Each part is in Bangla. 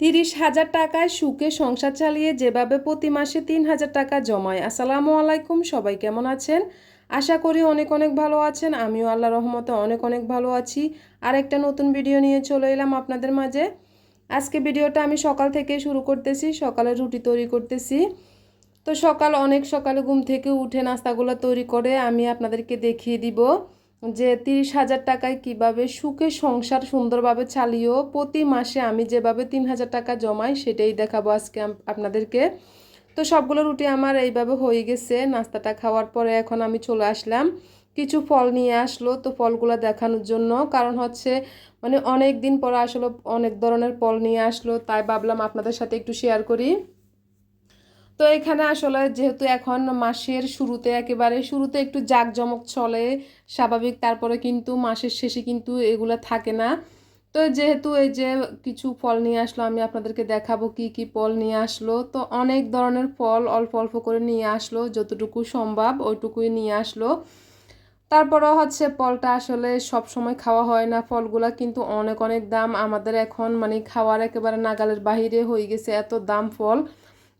তিরিশ হাজার টাকায় সুখে সংসার চালিয়ে যেভাবে প্রতি মাসে তিন হাজার টাকা জমায়। আসসালামু আলাইকুম, সবাই কেমন আছেন? আশা করি অনেক অনেক ভালো আছেন। আমিও আল্লাহ রহমতে অনেক অনেক ভালো আছি। আর একটা নতুন ভিডিও নিয়ে চলে এলাম আপনাদের মাঝে। আজকে ভিডিওটা আমি সকাল থেকে শুরু করতেছি, সকালে রুটি তৈরি করতেছি। তো সকাল, অনেক সকালে ঘুম থেকে উঠে নাস্তাগুলো তৈরি করে আমি আপনাদেরকে দেখিয়ে দিব। যে তিরিশ হাজার টাকায় কীভাবে সুখে সংসার সুন্দরভাবে চালিয়েও প্রতি মাসে আমি যেভাবে তিন হাজার টাকা জমাই সেটাই দেখাবো আজকে আপনাদেরকে। তো সবগুলো রুটি আমার এইভাবে হয়ে গেছে। নাস্তাটা খাওয়ার পরে এখন আমি চলে আসলাম। কিছু ফল নিয়ে আসলো তো ফলগুলো দেখানোর জন্য। কারণ হচ্ছে মানে অনেক দিন পরে আসলো, অনেক ধরনের ফল নিয়ে আসলো। তাই ভাবলাম আপনাদের সাথে একটু শেয়ার করি। তো এখানে আসলে যেহেতু এখন মাসের শুরুতে একেবারে শুরুতে একটু জাঁকজমক চলে, স্বাভাবিক, তারপরে কিন্তু মাসের শেষে কিন্তু এগুলো থাকে না। তো যেহেতু এই যে কিছু ফল নিয়ে আসলো, আমি আপনাদেরকে দেখাবো কি কি ফল নিয়ে আসলো। তো অনেক ধরনের ফল অল্প অল্প করে নিয়ে আসলো, যতটুকু সম্ভব ওইটুকুই নিয়ে আসলো। তারপরে হচ্ছে ফলটা আসলে সব সময় খাওয়া হয় না ফলগুলা, কিন্তু অনেক অনেক দাম আমাদের এখন মানে খাওয়ার একেবারে নাগালের বাহিরে হয়ে গেছে এত দাম ফল।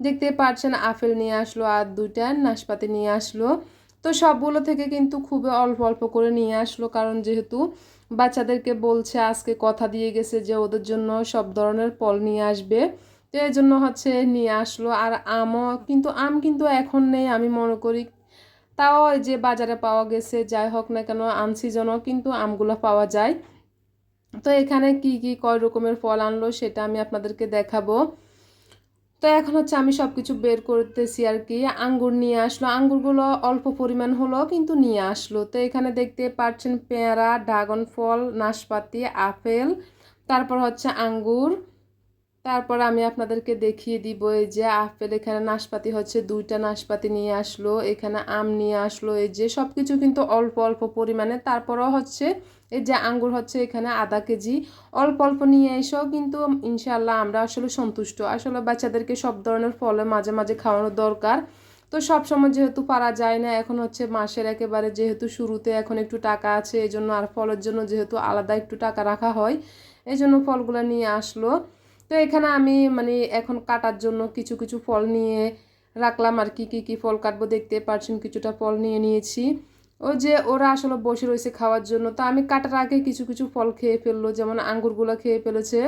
দেখতে পাচ্ছেন আপেল নিয়ে আসলো, আর দুইটা নাশপাতি নিয়ে আসলো। তো সবগুলো থেকে কিন্তু খুবই অল্প অল্প করে নিয়ে আসলো, কারণ যেহেতু বাচ্চাদেরকে বলছে, আজকে কথা দিয়ে গেছে যে ওদের জন্য সব ধরনের ফল নিয়ে আসবে। তো এই জন্য হচ্ছে নিয়ে আসলো। আর আমও কিন্তু, আম কিন্তু এখন নেই, আমি মনে করি। তাও যে বাজারে পাওয়া গেছে, যাই হোক না কেন আনসিজনও কিন্তু আমগুলো পাওয়া যায়। তো এখানে কি কি, কয় রকমের ফল আনলো সেটা আমি আপনাদেরকে দেখাবো। তো এখন হচ্ছে আমি সব কিছু বের করতেছি আর কি। আঙ্গুর নিয়ে আসলো। আঙ্গুরগুলো অল্প পরিমাণ হলো কিন্তু নিয়ে আসলো। তো এখানে দেখতে পাচ্ছেন পেয়ারা, ড্রাগন ফল, নাশপাতি, আপেল, তারপর হচ্ছে আঙ্গুর তারপর আমি আপনাদেরকে দেখিয়ে দিব এই যে আপেল, এখানে নাশপাতি হচ্ছে, দুইটা নাশপাতি নিয়ে আসলো, এখানে আম নিয়ে আসলো, এই যে সব কিছু কিন্তু অল্প অল্প পরিমাণে। তারপরও হচ্ছে এই যে আঙ্গুর হচ্ছে এখানে আধা কেজি। অল্প অল্প নিয়ে এসেও কিন্তু ইনশাল্লাহ আমরা আসলে সন্তুষ্ট। আসলে বাচ্চাদেরকে সব ধরনের ফলে মাঝে মাঝে খাওয়ানো দরকার। তো সব সময় যেহেতু পারা যায় না, এখন হচ্ছে মাসের একেবারে যেহেতু শুরুতে এখন একটু টাকা আছে এই জন্য আর ফলের জন্য যেহেতু আলাদা একটু টাকা রাখা হয় এই জন্য ফলগুলো নিয়ে আসলো। তো এখানে আমি মানে এখন কাটার জন্য কিছু কিছু ফল নিয়ে রাখলাম আর কি কি কি ফল কাটবো দেখতে পাচ্ছেন কিছুটা ফল নিয়ে নিয়েছি। ও যে ওরা আসলে বসে রয়েছে খাওয়ার জন্য, তো আমি কাটার আগে কিছু কিছু ফল খেয়ে ফেলল, যেমন আঙ্গুরগুলো খেয়ে ফেলেছে।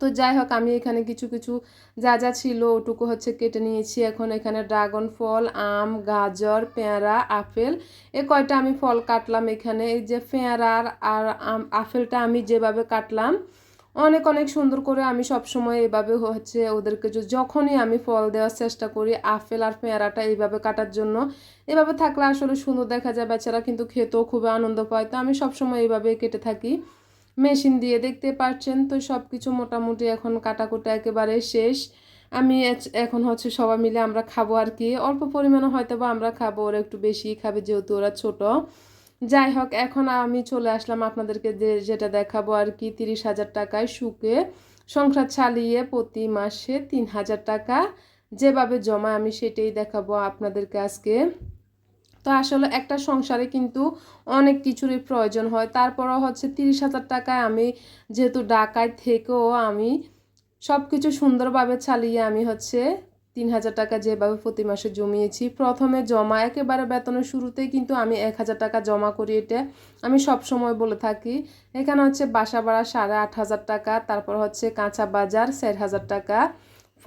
তো যাই হোক, আমি এখানে কিছু কিছু যা যা ছিল ওটুকু হচ্ছে কেটে নিয়েছি। এখন এখানে ড্রাগন ফল, আম, গাজর, পেয়ারা, আপেল, এ কয়টা আমি ফল কাটলাম এখানে। এই যে পেয়ারার আর আম, আপেলটা আমি যেভাবে কাটলাম অনেক অনেক সুন্দর করে আমি সব সময় এভাবে হচ্ছে ওদেরকে যখনই আমি ফল দেওয়ার চেষ্টা করি, আপেল আর পেয়ারাটা এইভাবে কাটার জন্য, এভাবে থাকলে আসলে সুন্দর দেখা যায় বাচ্চারা কিন্তু খেতেও খুবই আনন্দ পায়। তো আমি সব সময় এইভাবে কেটে থাকি। মেশিন দিয়ে দেখতে পাচ্ছেন তো সব কিছু মোটামুটি এখন কাটাকুটা একেবারে শেষ। আমি এখন হচ্ছে সবাই মিলে আমরা খাব আর কি। অল্প পরিমাণে হয়তো বা আমরা খাব, ওরা একটু বেশি খাবে যেহেতু ওরা ছোট। যাই হোক এখন আমি চলে আসলাম আপনাদেরকে যে যেটা দেখাবো আর কি, তিরিশ হাজার টাকায় সুখে সংসার চালিয়ে প্রতি মাসে তিন হাজার টাকা যেভাবে জমা আমি সেটাই দেখাবো আপনাদেরকে আজকে। তো আসলে একটা সংসারে কিন্তু অনেক কিছুরই প্রয়োজন হয়। তারপরও হচ্ছে তিরিশ হাজার টাকায় আমি যেহেতু ঢাকায় থেকেও আমি সব কিছু সুন্দরভাবে চালিয়ে আমি হচ্ছে তিন হাজার টাকা যেভাবে প্রতি মাসে জমিয়েছি, প্রথমে জমা, একেবারে বেতনের শুরুতেই কিন্তু আমি এক হাজার টাকা জমা করি এটা। আমি সব সময় বলে থাকি, এখানে হচ্ছে বাসা ভাড়া সাড়ে আট হাজার টাকা, তারপর হচ্ছে কাঁচা বাজার চার হাজার টাকা,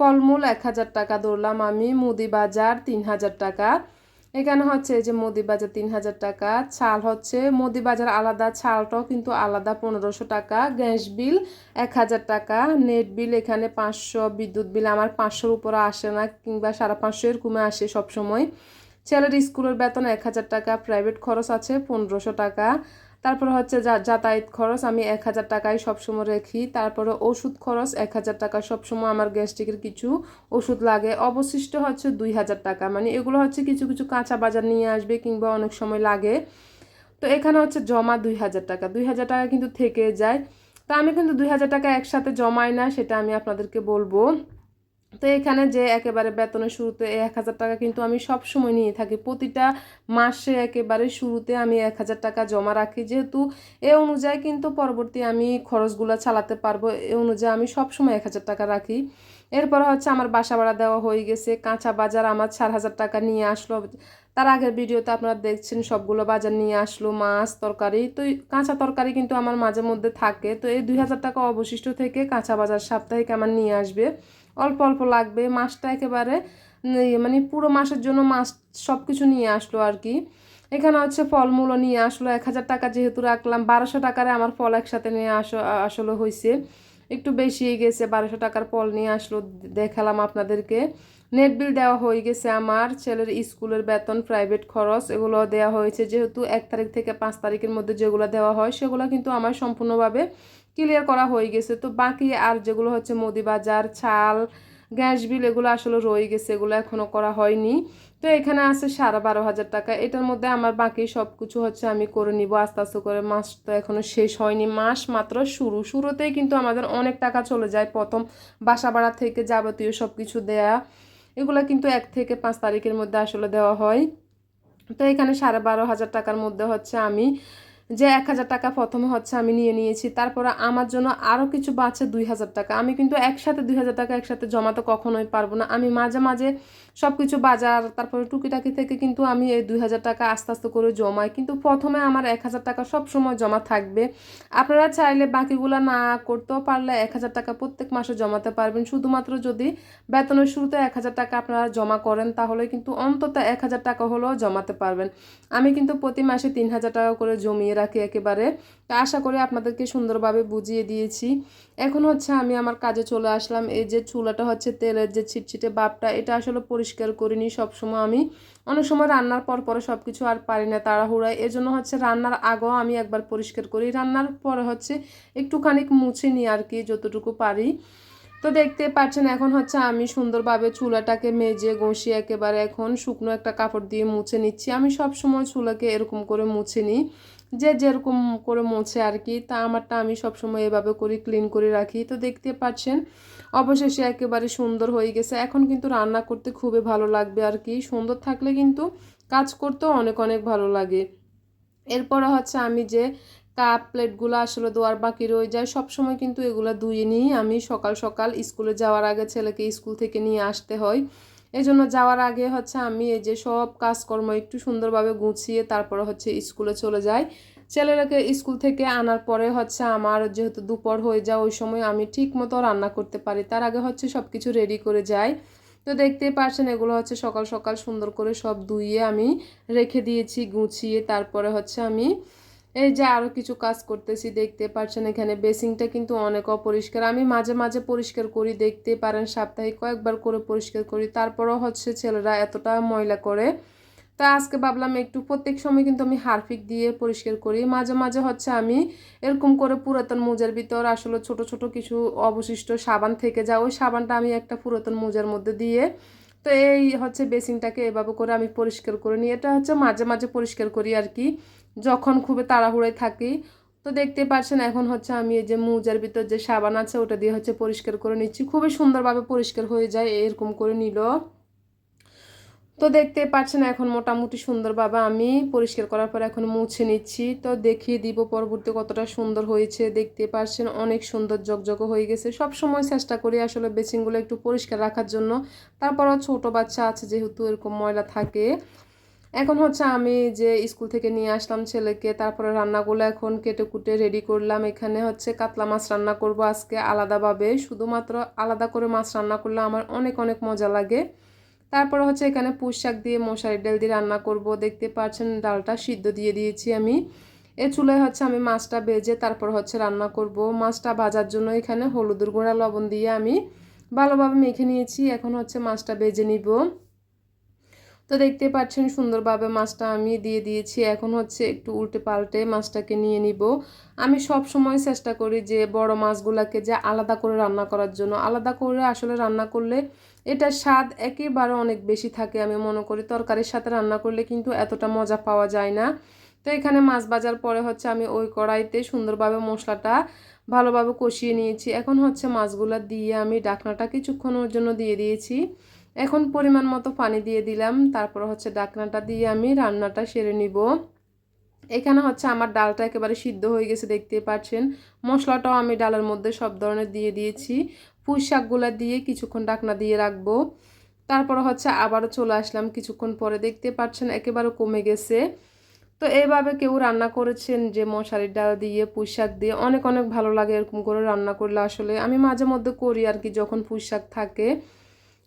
ফলমূল এক হাজার টাকা ধরলাম আমি, মুদি বাজার তিন হাজার টাকা এখানে হচ্ছে যে মুদি বাজার তিন হাজার টাকা, ছাল হচ্ছে মুদি বাজার আলাদা, ছালটাও কিন্তু আলাদা, পনেরোশো টাকা। গ্যাস বিল এক হাজার টাকা, নেট বিল এখানে পাঁচশো, বিদ্যুৎ বিল আমার পাঁচশোর উপরে আসে না কিংবা সাড়ে পাঁচশো এরকমে আসে সবসময়। ছেলের স্কুলের বেতন এক হাজার টাকা প্রাইভেট খরচ আছে পনেরোশো টাকা। তারপর হচ্ছে যাতায়াত খরচ, আমি এক হাজার টাকায় সবসময় রাখি। তারপরে ওষুধ খরচ, এক হাজার টাকা সবসময় আমার গ্যাস্ট্রিকের কিছু ওষুধ লাগে। অবশিষ্ট হচ্ছে দুই হাজার টাকা। মানে এগুলো হচ্ছে কিছু কিছু কাঁচা বাজার নিয়ে আসবে কিংবা অনেক সময় লাগে। তো এখানে হচ্ছে জমা দুই হাজার টাকা। দুই হাজার টাকা কিন্তু থেকে যায়। তা আমি কিন্তু দুই হাজার টাকা একসাথে জমাই না, সেটা আমি আপনাদেরকে বলব। তো এখানে যে একেবারে বেতনের শুরুতে এক হাজার টাকা কিন্তু আমি সব সময় নিয়ে থাকি। প্রতিটা মাসে একেবারে শুরুতে আমি এক হাজার টাকা জমা রাখি। যেহেতু এ অনুযায়ী কিন্তু পরবর্তী আমি খরচগুলো চালাতে পারব। এ অনুযায়ী আমি সব সময় এক হাজার টাকা রাখি। এরপর হচ্ছে আমার বাসা ভাড়া দেওয়া হয়ে গেছে। কাঁচা বাজার আমার চার হাজার টাকা নিয়ে আসলো। তার আগের ভিডিওতে আপনারা দেখছেন সবগুলো বাজার নিয়ে আসলো, মাছ, তরকারি। তো কাঁচা তরকারি কিন্তু আমার মাঝে মধ্যে থাকে। তো এই দুই হাজার টাকা অবশিষ্ট থেকে কাঁচা বাজার সাপ্তাহিক আমার নিয়ে আসবে। অল্প অল্প লাগবে। মাছটা একেবারে উম, মানে পুরো মাসের জন্য মাছ সব কিছু নিয়ে আসলো আর কি। এখানে হচ্ছে ফলমূলও নিয়ে আসলো। এক হাজার টাকা যেহেতু রাখলাম বারোশো টাকারে আমার ফল একসাথে নিয়ে আস আসলে হয়েছে একটু বেশি গেছে বারোশো টাকার ফল নিয়ে আসলো দেখালাম আপনাদেরকে। নেট বিল দেওয়া হয়ে গেছে আমার ছেলের স্কুলের বেতন প্রাইভেট খরচ এগুলো দেওয়া হয়েছে। যেহেতু এক তারিখ থেকে পাঁচ তারিখের মধ্যে যেগুলো দেওয়া হয় সেগুলো কিন্তু আমার সম্পূর্ণভাবে ক্লিয়ার করা হয়ে গেছে। তো বাকি আর যেগুলো হচ্ছে মুদি বাজার ছাল গ্যাস বিল, এগুলো আসলে রয়ে গেছে, এগুলো এখনও করা হয়নি। তো এখানে আছে সাড়ে বারো হাজার টাকা। এটার মধ্যে আমার বাকি সব কিছু হচ্ছে আমি করে নিব। আস্তে আস্তে করে মাস তো এখনও শেষ হয়নি। মাস মাত্র শুরু। শুরুতেই কিন্তু আমাদের অনেক টাকা চলে যায়। প্রথম বাসা ভাড়া থেকে যাবতীয় সব কিছু দেয়া, এগুলো কিন্তু এক থেকে পাঁচ তারিখের মধ্যে আসলে দেওয়া হয়। তো এখানে সাড়ে বারো হাজার টাকার মধ্যে হচ্ছে আমি যে এক হাজার টাকা প্রথমে হচ্ছে আমি নিয়ে নিয়েছি, তারপরে আমার জন্য আরও কিছু বাঁচে দুই হাজার টাকা। আমি কিন্তু একসাথে দুই হাজার টাকা একসাথে জমাতে কখনোই পারব না। আমি মাঝে মাঝে সব কিছু বাজার, তারপরে টুকিটাকি থেকে কিন্তু আমি এই দুই হাজার টাকা আস্তে আস্তে করে জমাই। কিন্তু প্রথমে আমার এক হাজার টাকা সব সময় জমা থাকবে। আপনারা চাইলে বাকিগুলো না করতেও পারলে এক হাজার টাকা প্রত্যেক মাসে জমাতে পারবেন। শুধুমাত্র যদি বেতনের শুরুতে এক হাজার টাকা আপনারা জমা করেন, তাহলে কিন্তু অন্তত এক হাজার টাকা হলেও জমাতে পারবেন। আমি কিন্তু প্রতি মাসে তিন হাজার টাকা করে জমিয়ে রাখি একেবারে। আশা করি আপনাদেরকে সুন্দরভাবে বুঝিয়ে দিয়েছি। এখন হচ্ছে আমি আমার কাজে চলে আসলাম। এই যে চুলাটা হচ্ছে তেলের যে ছিটছিটে বাপটা, এটা আসলে পরিষ্কার করিনি, সবসময় আমি। অনেক সময় রান্নার পর পরে সব কিছু আর পারি না তাড়াহুড়ায়। এজন্য হচ্ছে রান্নার আগেও আমি একবার পরিষ্কার করি। রান্নার পরে হচ্ছে একটুখানি মুছে নিই আর কি, যতটুকু পারি। তো দেখতে পাচ্ছেন, এখন হচ্ছে আমি সুন্দরভাবে চুলাটাকে মেজে ঘষিয়ে একেবারে। এখন শুকনো একটা কাপড় দিয়ে মুছে নিচ্ছি। আমি সব সময় চুলাকে এরকম করে মুছে নিই। যে যেরকম করে মোছে আর কি, তা আমারটা আমি সবসময় এভাবে করে ক্লিন করে রাখি। তো দেখতে পাচ্ছেন, অবশেষে একেবারে সুন্দর হয়ে গেছে। এখন কিন্তু রান্না করতে খুবই ভালো লাগবে আর কি। সুন্দর থাকলে কিন্তু কাজ করতেও অনেক অনেক ভালো লাগে। এরপরে হচ্ছে আমি যে কাপ প্লেটগুলো আসলে দোয়ার বাকি রয়ে যায় সব সময় কিন্তু এগুলো ধুয়ে নিই। আমি সকাল সকাল স্কুলে যাওয়ার আগে ছেলেকে স্কুল থেকে নিয়ে আসতে হয়। এই জন্য যাওয়ার আগে হচ্ছে আমি এই যে সব কাজকর্ম একটু সুন্দরভাবে গুছিয়ে তারপরে হচ্ছে স্কুলে চলে যাই। ছেলেরাকে স্কুল থেকে আনার পরে হচ্ছে আমার যেহেতু দুপুর হয়ে যায়, ওই সময় আমি ঠিক মতো রান্না করতে পারি। তার আগে হচ্ছে সব কিছু রেডি করে যাই। তো দেখতেই পারছেন, এগুলো হচ্ছে সকাল সকাল সুন্দর করে সব ধুইয়ে আমি রেখে দিয়েছি, গুছিয়ে তারপরে হচ্ছে আমি এই যে আরও কিছু কাজ করতেছি, দেখতে পাচ্ছেন এখানে বেসিংটা কিন্তু অনেক অপরিষ্কার। আমি মাঝে মাঝে পরিষ্কার করি, দেখতে পারেন সাপ্তাহিক কয়েকবার করে পরিষ্কার করি, তারপরও হচ্ছে ছেলেরা এতটা ময়লা করে। তা আজকে ভাবলাম একটু প্রত্যেক সময় কিন্তু আমি হারফিক দিয়ে পরিষ্কার করি। মাঝে মাঝে হচ্ছে আমি এরকম করে পুরাতন মোজার ভিতর আসলে ছোট ছোট কিছু অবশিষ্ট সাবান থেকে যায়, ওই সাবানটা আমি একটা পুরাতন মোজার মধ্যে দিয়ে তো এই হচ্ছে বেসিনটাকে এভাবে করে আমি পরিষ্কার করে নিই। এটা হচ্ছে মাঝে মাঝে পরিষ্কার করি আর কি। যখন খুবই তাড়াহুড়োয় থাকি, তো দেখতে পাচ্ছেন এখন হচ্ছে আমি এই যে মুজার ভিতর যে সাবান আছে, ওটা দিয়ে হচ্ছে পরিষ্কার করে নিচ্ছি। খুবই সুন্দরভাবে পরিষ্কার হয়ে যায়, এরকম করে নিল। তো দেখতে পাচ্ছেন এখন মোটামুটি সুন্দরভাবে আমি পরিষ্কার করার পর এখন মুছে নিচ্ছি। তো দেখিয়ে দিব পরবর্তী কতটা সুন্দর হয়েছে। দেখতে পাচ্ছেন অনেক সুন্দর জকজক হয়ে গেছে। সব সময় চেষ্টা করি আসলে বেসিনগুলো একটু পরিষ্কার রাখার জন্য। তারপরও ছোট বাচ্চা আছে যেহেতু এরকম ময়লা থাকে। এখন হচ্ছে আমি যে স্কুল থেকে নিয়ে আসলাম ছেলেকে, তারপরে রান্নাগুলো এখন কেটে কুটে রেডি করলাম। এখানে হচ্ছে কাতলা মাছ রান্না করব আজকে আলাদাভাবে। শুধুমাত্র আলাদা করে মাছ রান্না করলে আমার অনেক অনেক মজা লাগে। তারপরে হচ্ছে এখানে পুঁই দিয়ে মশারি ডাল দিয়ে রান্না করব। দেখতে পাচ্ছেন ডালটা সিদ্ধ দিয়ে দিয়েছি আমি। এ চুলায় হচ্ছে আমি মাছটা ভেজে তারপর হচ্ছে রান্না করব। মাছটা ভাজার জন্য এখানে হলুদের গুঁড়া লবণ দিয়ে আমি ভালোভাবে মেখে নিয়েছি। এখন হচ্ছে মাছটা ভেজে নিব। তো দেখতে পাচ্ছেন সুন্দরভাবে মাছটা আমি দিয়ে দিয়েছি। এখন হচ্ছে একটু উল্টে পাল্টে মাছটাকে নিয়ে নিব। আমি সব সময় চেষ্টা করি যে বড় মাছগুলোকে যে আলাদা করে রান্না করার জন্য। আলাদা করে আসলে রান্না করলে এটার স্বাদ একেবারে অনেক বেশি থাকে আমি মনে করি। তরকারির সাথে রান্না করলে কিন্তু এতটা মজা পাওয়া যায় না। তো এখানে মাছ বাজার পরে হচ্ছে আমি ওই কড়াইতে সুন্দরভাবে মশলাটা ভালোভাবে কষিয়ে নিয়েছি। এখন হচ্ছে মাছগুলো দিয়ে আমি ডাকনাটা কিছুক্ষণের জন্য দিয়ে দিয়েছি। এখন পরিমাণ মতো পানি দিয়ে দিলাম। তারপর হচ্ছে ডাকনাটা দিয়ে আমি রান্নাটা সেরে নিব। এখানে হচ্ছে আমার ডালটা একেবারে সিদ্ধ হয়ে গেছে দেখতে পাচ্ছেন। মশলাটাও আমি ডালের মধ্যে সব ধরনের দিয়ে দিয়েছি। পুঁই শাকগুলো দিয়ে কিছুক্ষণ ডাকনা দিয়ে রাখব। তারপর হচ্ছে আবারও চলে আসলাম কিছুক্ষণ পরে, দেখতে পাচ্ছেন একেবারে কমে গেছে। তো এইভাবে কেউ রান্না করেছেন যে মশারির ডাল দিয়ে, পুঁই শাক দিয়ে, অনেক অনেক ভালো লাগে এরকম করে রান্না করলে আসলে। আমি মাঝে মধ্যে করি আর কি, যখন পুঁই শাক থাকে।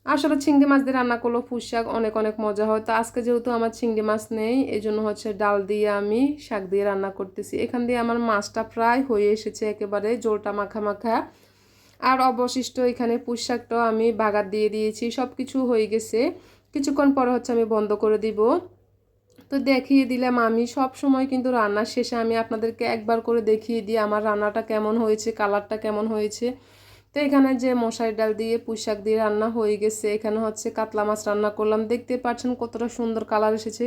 আসলে চিংড়ি মাছ দিয়ে রান্না করলেও পুঁই শাক অনেক অনেক মজা হয়। তো আজকে যেহেতু আমার চিংড়ি মাছ নেই এই জন্য হচ্ছে ডাল দিয়ে আমি শাক দিয়ে রান্না করতেছি। এখান দিয়ে আমার মাছটা প্রায় হয়ে এসেছে একেবারে, জোলটা মাখা মাখা। আর অবশিষ্ট এখানে পুঁই শাকটাও আমি বাগার দিয়ে দিয়েছি সব কিছু হয়ে গেছে। কিছুক্ষণ পরে হচ্ছে আমি বন্ধ করে দিব। তো দেখিয়ে দিলাম আমি, সব সময় কিন্তু রান্নার শেষে আমি আপনাদেরকে একবার করে দেখিয়ে দিই আমার রান্নাটা কেমন হয়েছে, কালারটা কেমন হয়েছে। তো এখানে যে মশারি ডাল দিয়ে, পুঁই শাক দিয়ে রান্না হয়ে গেছে। এখানে হচ্ছে কাতলা মাছ রান্না করলাম। দেখতে পাচ্ছেন কতটা সুন্দর কালার এসেছে।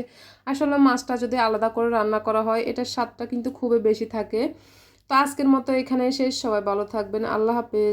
আসলে মাছটা যদি আলাদা করে রান্না করা হয়, এটার স্বাদটা কিন্তু খুবই বেশি থাকে। তো আজকের মতো এখানে শেষ। সবাই ভালো থাকবেন। আল্লাহ হাফেজ।